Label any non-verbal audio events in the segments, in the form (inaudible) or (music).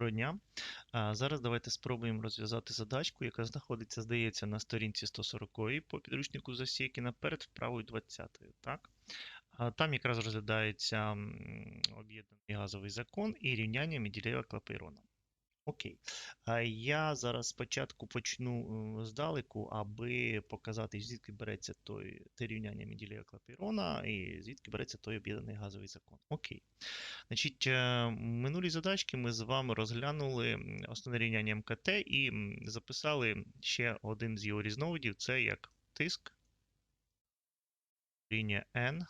Доброго дня. Зараз давайте спробуємо розв'язати задачку, яка знаходиться, здається, на сторінці 140 по підручнику Засєкіна перед вправою 20. Так? Там якраз розглядається об'єднаний газовий закон і рівняння меділєва клапейрона. Окей. Я зараз спочатку почну е, здалеку, аби показати, звідки береться той, те рівняння Менделєєва клапейрона і звідки береться той об'єднаний газовий закон. Окей. Значить, е, в минулій задачці ми з вами розглянули основне рівняння МКТ і записали ще один з його різновидів це як тиск лінія N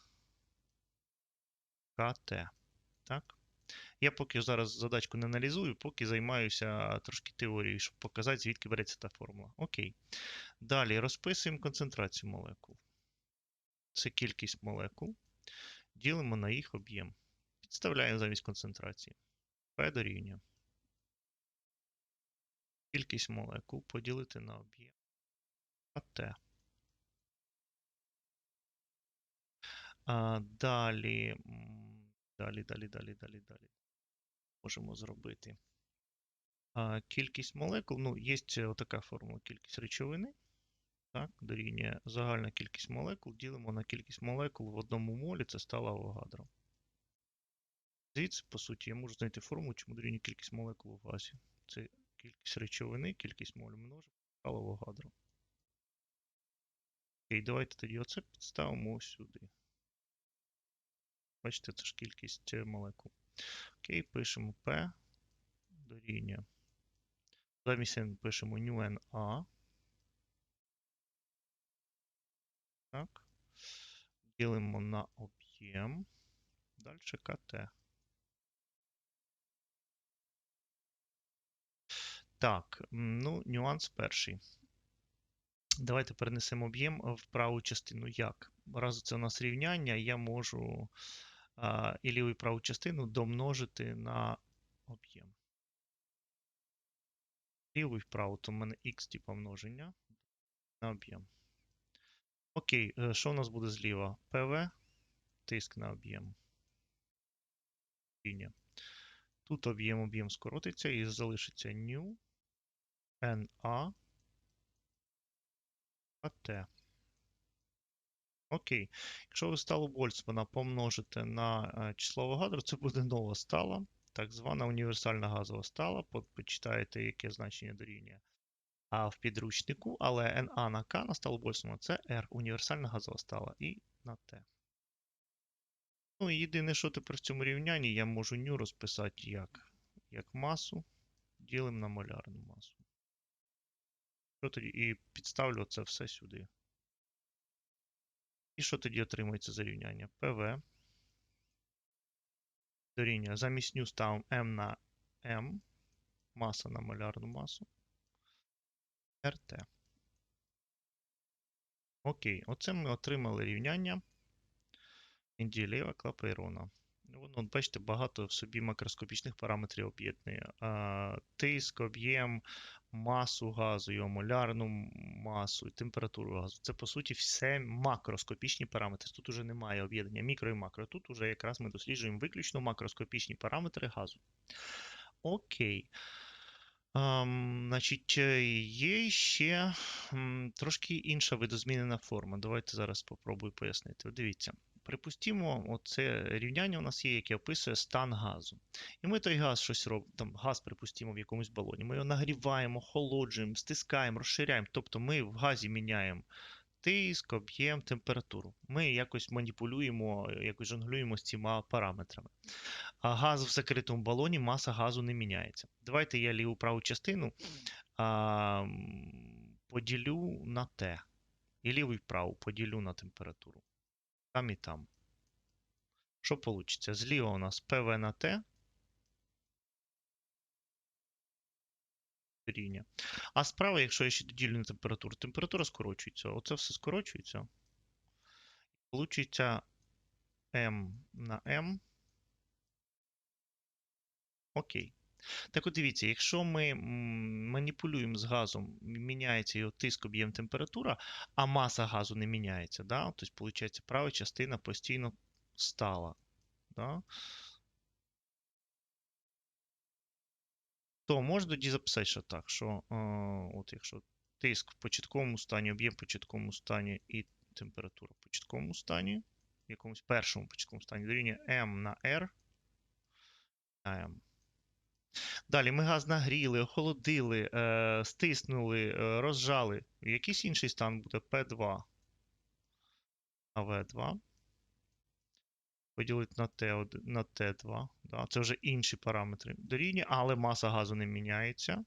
КТ. Так? Я поки зараз задачку не аналізую, поки займаюся трошки теорією, щоб показати, звідки береться та формула. Окей. Далі розписуємо концентрацію молекул. Це кількість молекул. Ділимо на їх об'єм. Підставляємо замість концентрації. P дорівнює. Кількість молекул поділити на об'єм АТ. Далі, далі, далі, далі, далі, далі. Можемо зробити. А, кількість молекул, ну, є отака формула кількість речовини. Так, дорівнює загальна кількість молекул. Ділимо на кількість молекул в одному молі, це стало Авогадро. Звідси, по суті, я можу знайти формулу, чому дорівнює кількість молекул у газі. Це кількість речовини, кількість моль множимо, стало Авогадро. Окей, давайте тоді оце підставимо сюди. Бачите, це ж кількість е, молекул. Окей, пишемо P дорівнює. Замість N пишемо nu NA. Так. Ділимо на об'єм. Далі КТ. Так, ну, нюанс перший. Давайте перенесемо об'єм в праву частину. Як? Раз це у нас рівняння, я можу і ліву і праву частину домножити на об'єм. Ліву і вправу, то в мене х типу множення на об'єм. Окей, що у нас буде зліва? ПВ, тиск на об'єм. Тут об'єм об'єм скоротиться і залишиться ню NA АТ. Окей. Якщо ви сталу Больцмана помножите на е, число Авогадро, це буде нова стала, так звана універсальна газова стала. Почитаєте, яке значення дорівнює а в підручнику, але NA на К на сталу Больцмана це R, універсальна газова стала, і на Т. Ну і єдине, що тепер в цьому рівнянні, я можу ню розписати як, як масу, ділимо на молярну масу. Що тоді? І підставлю це все сюди. І що тоді отримується за рівняння? ПВ. Дорівнює. Замість ню ставимо m на m. Маса на малярну масу. РТ. Окей, оце ми отримали рівняння Менделєєва клапейрона. Воно, бачите, багато в собі макроскопічних параметрів об'єднує. Тиск, об'єм, масу газу, його молярну масу, температуру газу. Це, по суті, все макроскопічні параметри. Тут уже немає об'єднання мікро і макро. Тут уже якраз ми досліджуємо виключно макроскопічні параметри газу. Окей. Ам, значить, є ще трошки інша видозмінена форма. Давайте зараз спробую пояснити. Дивіться. Припустімо, оце рівняння у нас є, яке описує стан газу. І ми той газ щось робимо, там газ, припустимо, в якомусь балоні. Ми його нагріваємо, охолоджуємо, стискаємо, розширяємо. Тобто ми в газі міняємо тиск, об'єм, температуру. Ми якось маніпулюємо, якось жонглюємо з цими параметрами. А газ в закритому балоні, маса газу не міняється. Давайте я ліву праву частину а, поділю на Т. І ліву і праву поділю на температуру. Там і там. Що вийде? Зліва у нас ПВ на Т. рівня. А справа, якщо я ще доділю на температуру, температура скорочується. Оце все скорочується. Получиться М на М. Окей. Так от дивіться, якщо ми маніпулюємо з газом, міняється його тиск, об'єм, температура, а маса газу не міняється, да? тобто, виходить, права частина постійно стала. Да? то можна тоді записати, що так, що е, от якщо тиск в початковому стані, об'єм в початковому стані і температура в початковому стані, в якомусь першому початковому стані дорівнює M на R на M. Далі ми газ нагріли, охолодили, е, стиснули, е, розжали. Якийсь інший стан буде P2 на V2. Поділити на, T1, на T2. Да, це вже інші параметри дорівнює, але маса газу не міняється.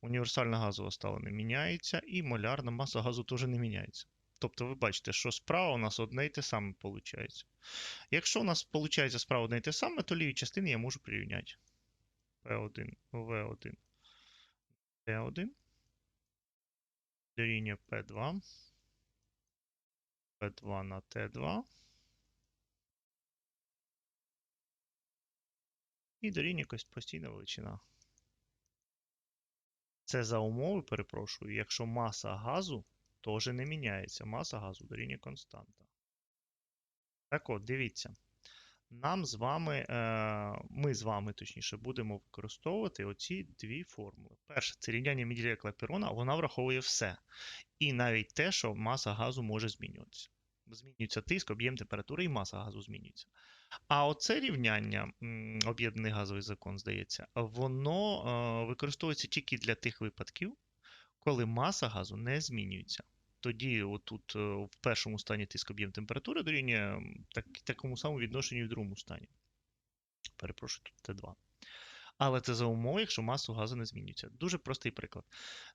Універсальна газова стала не міняється, і молярна маса газу теж не міняється. Тобто ви бачите, що справа у нас одне і те саме виходить. Якщо у нас виходить справа одне і те саме, то ліві частини я можу прирівняти. P1, V1, T1 дорівнює P2, P2 на T2 і дорівнює якась постійна величина. Це за умови, перепрошую, якщо маса газу теж не міняється. Маса газу дорівнює константа. Так от, дивіться. Нам з вами, е, ми з вами, точніше, будемо використовувати оці дві формули. Перше, це рівняння Менділея Клаперона, вона враховує все. І навіть те, що маса газу може змінюватися. Змінюється тиск, об'єм температури і маса газу змінюється. А оце рівняння, об'єднаний газовий закон, здається, воно е, використовується тільки для тих випадків, коли маса газу не змінюється. Тоді, отут, е, в першому стані тиск об'єм температури дорівнює так, такому самому відношенню і в другому стані. Перепрошую, тут Т2. Але це за умови, якщо маса газу не змінюється. Дуже простий приклад.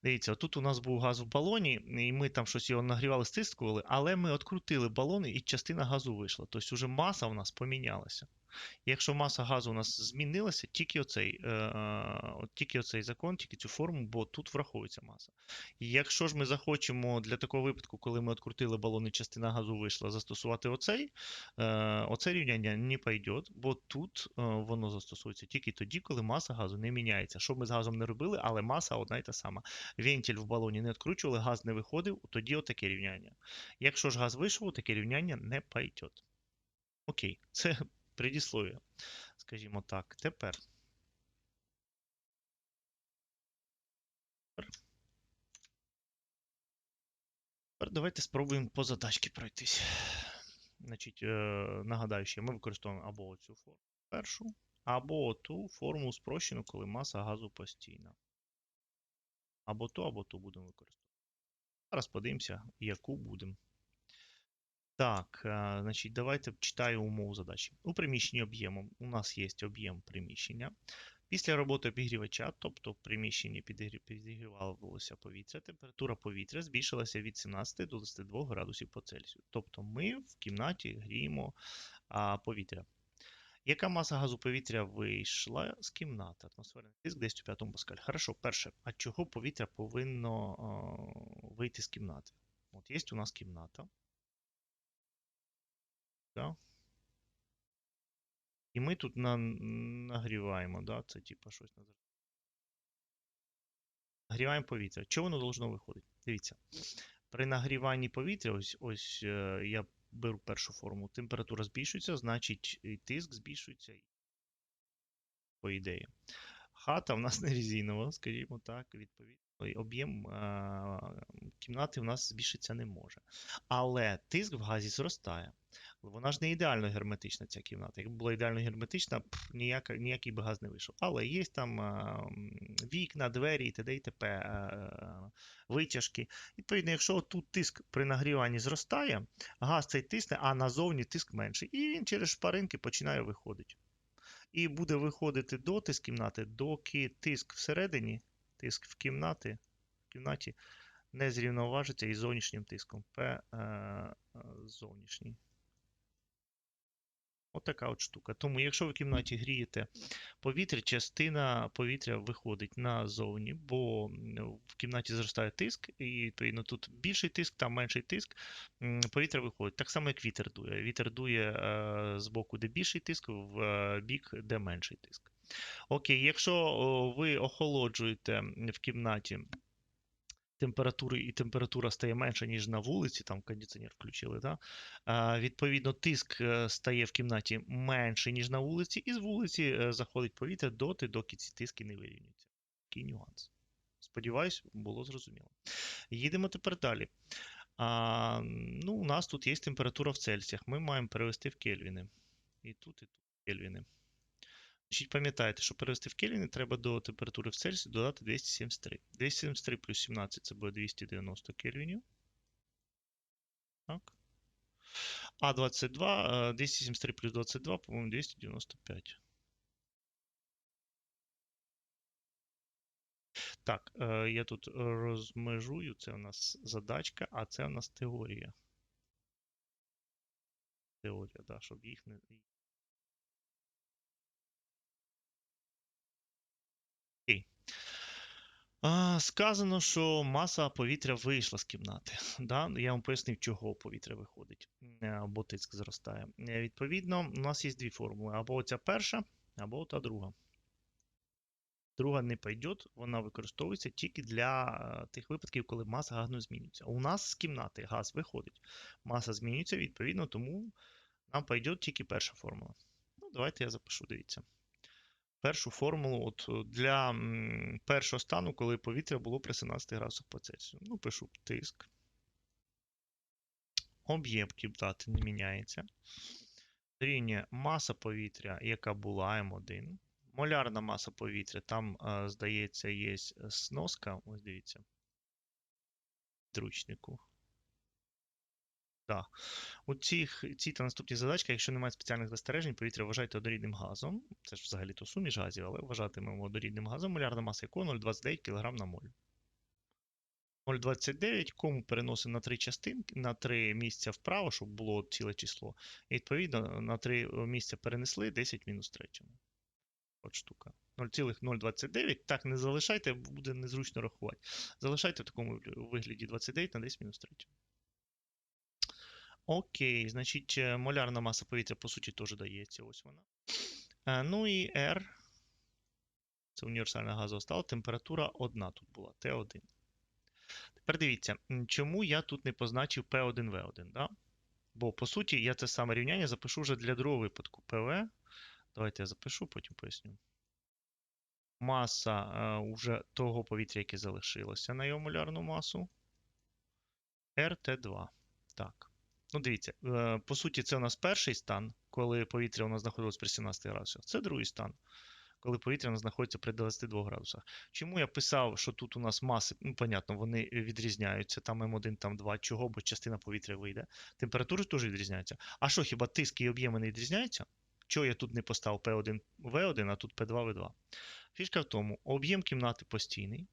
Дивіться, тут у нас був газ в балоні, і ми там щось його нагрівали, стискували, але ми відкрутили балон і частина газу вийшла. Тобто вже маса у нас помінялася. Якщо маса газу у нас змінилася, тільки оцей, е, е, от тільки оцей закон, тільки цю форму, бо тут враховується маса. Якщо ж ми захочемо для такого випадку, коли ми відкрутили балон і частина газу вийшла, застосувати оцей, е, оце рівняння не пойде, бо тут воно застосується тільки тоді, коли маса газу не міняється. Що ми з газом не робили, але маса одна і та сама. Вентиль в балоні не відкручували, газ не виходив, тоді отаке рівняння. Якщо ж газ вийшов, таке рівняння не пойде. Окей, це предіслов'я, скажімо так. Тепер. Тепер давайте спробуємо по задачці пройтись. Значить, е, нагадаю, що ми використовуємо або цю форму першу, або ту форму спрощену, коли маса газу постійна. Або ту, або ту будемо використовувати. Зараз подивимося, яку будемо. Так, значить, давайте читаю умову задачі. У приміщенні об'ємом у нас є об'єм приміщення. Після роботи обігрівача, тобто в приміщенні підігрівалося повітря, температура повітря збільшилася від 17 до 22 градусів по Цельсію. Тобто ми в кімнаті гріємо а, повітря. Яка маса газу повітря вийшла з кімнати? Атмосферний тиск десь у 5 паскаль. Хорошо, перше, а чого повітря повинно а, вийти з кімнати? От є у нас кімната. Да? І ми тут на, нагріваємо, да? це типа щось називається. Нагріваємо повітря. Чого воно должно виходити? Дивіться. При нагріванні повітря, ось ось е, я беру першу форму, температура збільшується, значить і тиск збільшується, по ідеї. Хата в нас (laughs) не резинова, скажімо так, відповідно. Об'єм е, кімнати в нас збільшитися не може. Але тиск в газі зростає. Вона ж не ідеально герметична, ця кімната. Якби була ідеально герметична, пф, ніяка, ніякий би газ не вийшов. Але є там е, вікна, двері і т.д. і т.п. е, витяжки. Відповідно, якщо тут тиск при нагріванні зростає, газ цей тисне, а назовні тиск менший. І він через шпаринки починає виходити. І буде виходити доти з кімнати, доки тиск всередині, тиск в кімнати, в кімнаті не зрівноважиться із зовнішнім тиском. П е, е, зовнішній. Отака от штука. Тому, якщо ви в кімнаті грієте повітря, частина повітря виходить назовні, бо в кімнаті зростає тиск, і відповідно тут більший тиск, там менший тиск, повітря виходить. Так само, як вітер дує. Вітер дує е, з боку, де більший тиск, в е, бік, де менший тиск. Окей, якщо ви охолоджуєте в кімнаті температури і температура стає менша, ніж на вулиці, там кондиціонер включили, да? а, відповідно, тиск е, стає в кімнаті менший, ніж на вулиці, і з вулиці е, заходить повітря доти, доки ці тиски не вирівнюються. такий нюанс. Сподіваюсь, було зрозуміло. Їдемо тепер далі. А, ну, У нас тут є температура в Цельсіях. Ми маємо перевести в Кельвіни. І тут, і тут Кельвіни. Значить, пам'ятаєте, що перевести в Кельвіни треба до температури в Цельсії додати 273. 273 плюс 17 це буде 290 кельвінів. Так. А 22, 273 плюс 22, по-моєму, 295. Так, е, я тут розмежую. Це у нас задачка, а це у нас теорія. Теорія, да, щоб їх не. Окей. А, Сказано, що маса повітря вийшла з кімнати. (laughs) Да? Я вам пояснив, чого повітря виходить, е, або тиск зростає. Е, Відповідно, у нас є дві формули: або ця перша, або та друга. Друга не пойде, вона використовується тільки для е, тих випадків, коли маса газу змінюється. У нас з кімнати газ виходить. Маса змінюється, відповідно, тому нам пойде тільки перша формула. Ну, Давайте я запишу, дивіться. Першу формулу от для першого стану, коли повітря було при 17 градусах по Цельсію. Ну, пишу тиск. Об'єм кімнати не міняється. Рівня маса повітря, яка була М1. Молярна маса повітря, там, е, здається, є сноска. Ось дивіться. Дручнику. Так. У цих, цій та наступні задачки, якщо немає спеціальних застережень, повітря вважайте однорідним газом. Це ж взагалі-то суміш газів, але вважатимемо однорідним газом. Молярна маса якого 0,29 кг на моль. 0,29 кому переносимо на три частинки, на три місця вправо, щоб було ціле число. І відповідно на три місця перенесли 10 мінус третьому. От штука. 0,029. Так, не залишайте, буде незручно рахувати. Залишайте в такому вигляді 29 на 10 мінус 3. Окей, значить, молярна маса повітря, по суті, теж дається. Ось вона. А, ну і R. Це універсальна газова стала. Температура одна тут була, Т1. Тепер дивіться, чому я тут не позначив P1V1. Да? Бо, по суті, я це саме рівняння запишу вже для другого випадку. PV. Давайте я запишу, потім поясню. Маса а, уже того повітря, яке залишилося на його молярну масу. RT2. Так. Ну, дивіться, е, по суті, це у нас перший стан, коли повітря у нас знаходилось при 17 градусах. Це другий стан, коли повітря у нас знаходиться при 22 градусах. Чому я писав, що тут у нас маси, ну, понятно, вони відрізняються, там М1, там 2, чого, бо частина повітря вийде. Температури теж відрізняються. А що, хіба тиски і об'єми не відрізняються? Чого я тут не поставив P1 V1, а тут P2 V2? Фішка в тому, об'єм кімнати постійний.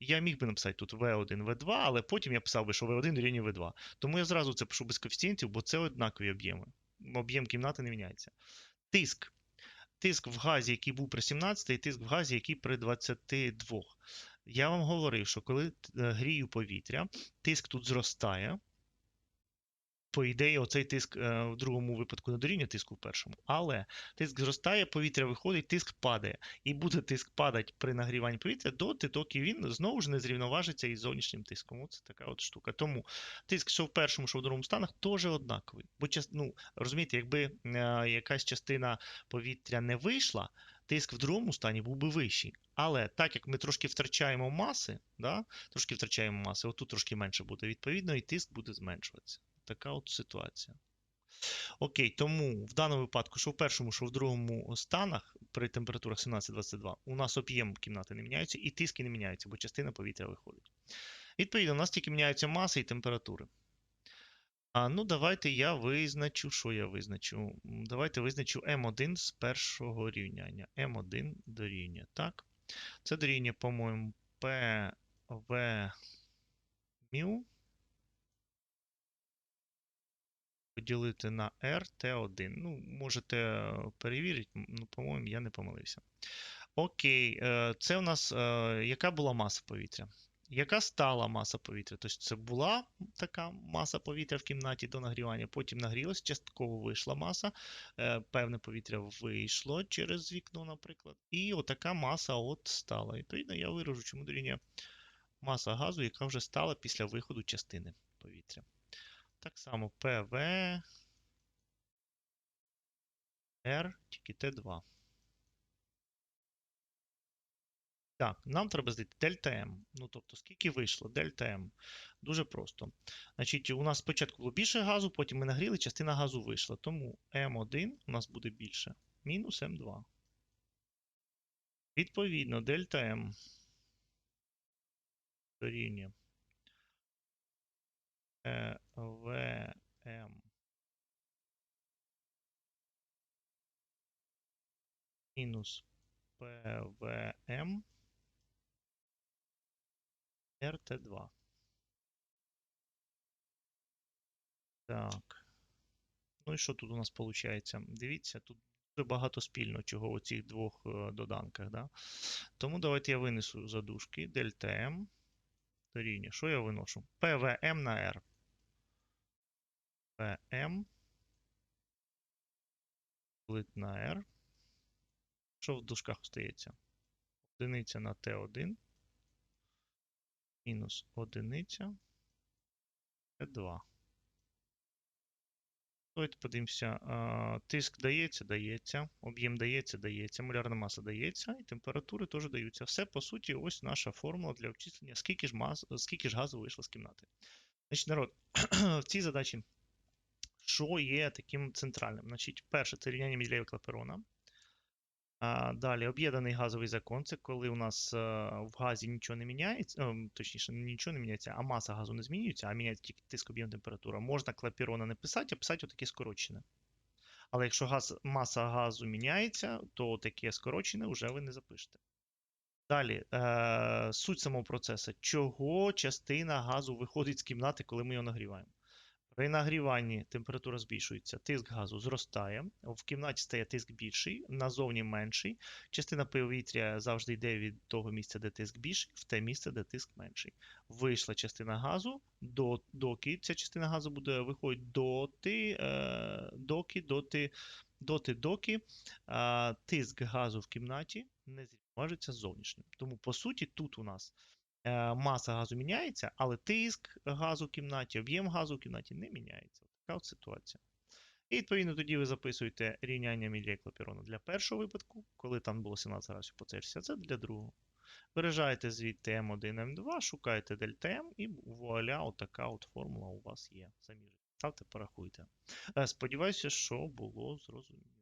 Я міг би написати тут V1, V2, але потім я писав би, що V1 рівня V2. Тому я зразу це пишу без коефіцієнтів, бо це однакові об'єми. Об'єм кімнати не міняється. Тиск. Тиск в газі, який був при 17, і тиск в газі, який при 22. Я вам говорив, що коли грію повітря, тиск тут зростає. По ідеї, оцей тиск е, в другому випадку не дорівнює тиску в першому. Але тиск зростає, повітря виходить, тиск падає. І буде тиск падати при нагріванні повітря доти, доки він знову ж не зрівноважиться із зовнішнім тиском. Оце така от штука. Тому тиск, що в першому, що в другому станах, теж однаковий. Бо ну, розумієте, якби е, якась частина повітря не вийшла, тиск в другому стані був би вищий. Але так як ми трошки втрачаємо маси, да, трошки втрачаємо маси, отут трошки менше буде, відповідно, і тиск буде зменшуватися. Така от ситуація. Окей, тому в даному випадку, що в першому, що в другому станах при температурах 17-22, у нас об'єм кімнати не міняється і тиски не міняються, бо частина повітря виходить. Відповідно, у нас тільки міняються маси і температури. А, Ну, давайте я визначу, що я визначу? Давайте визначу М1 з першого рівняння. М1 дорівнює. Так. Це дорівнює, по-моєму, PV μ поділити на R T1. Ну, можете перевірити, ну, по-моєму, я не помилився. Окей, е, це у нас е, яка була маса повітря? Яка стала маса повітря? Тобто це була така маса повітря в кімнаті до нагрівання, потім нагрілась, частково вийшла маса, е, певне повітря вийшло через вікно, наприклад. І отака маса от стала. Відповідно, я виражу, чому дорівнює маса газу, яка вже стала після виходу частини повітря. Так само PV R, тільки Т2. Так, нам треба знайти дельта М. Ну, тобто, скільки вийшло? Дельта М. Дуже просто. Значить, у нас спочатку було більше газу, потім ми нагріли, частина газу вийшла. Тому М1 у нас буде більше. Мінус М2. Відповідно, дельта М дорівнює ВМ мінус ПВМ РТ2. Так. Ну і що тут у нас виходить? Дивіться, тут дуже багато спільного, чого у цих двох е, доданках. Да? Тому давайте я винесу задушки. Дельта М дорівнює. Що я виношу? ПВМ на R. ПМ плит на R. Що в дужках остається? Одиниця на Т1 мінус одиниця Т2. Давайте подивимося. Тиск дається, дається, об'єм дається, дається, молярна маса дається, і температури теж даються. Все, по суті, ось наша формула для обчислення, скільки ж, мас, скільки ж газу вийшло з кімнати. Значить, народ, (clears throat) в цій задачі, що є таким центральним? Значить, перше, це рівняння Менделєєва Клаперона. Далі об'єднаний газовий закон це коли у нас е, в газі нічого не міняється, е, точніше, нічого не міняється, а маса газу не змінюється, а міняється тільки тиск об'єм температура. Можна клапірона не писати, а писати отаке скорочене. Але якщо газ, маса газу міняється, то таке скорочене вже ви не запишете. Далі, е, суть самого процесу. Чого частина газу виходить з кімнати, коли ми його нагріваємо? При нагріванні температура збільшується, тиск газу зростає, в кімнаті стає тиск більший, назовні менший. Частина повітря завжди йде від того місця, де тиск більший, в те місце, де тиск менший. Вийшла частина газу, до, доки ця частина газу буде виходить доти, е, доки, доти, доти, доки тиск газу в кімнаті не зрівноважиться з зовнішнім. Тому, по суті, тут у нас маса газу міняється, але тиск газу в кімнаті, об'єм газу в кімнаті не міняється. Така от ситуація. І відповідно тоді ви записуєте рівняння Мілія Клапірона для першого випадку, коли там було 17 градусів по Цельсію, а це для другого. Виражаєте звідти М1, М2, шукаєте дельта М і вуаля, отака от формула у вас є. Ж ставте, порахуйте. Е, Сподіваюся, що було зрозуміло.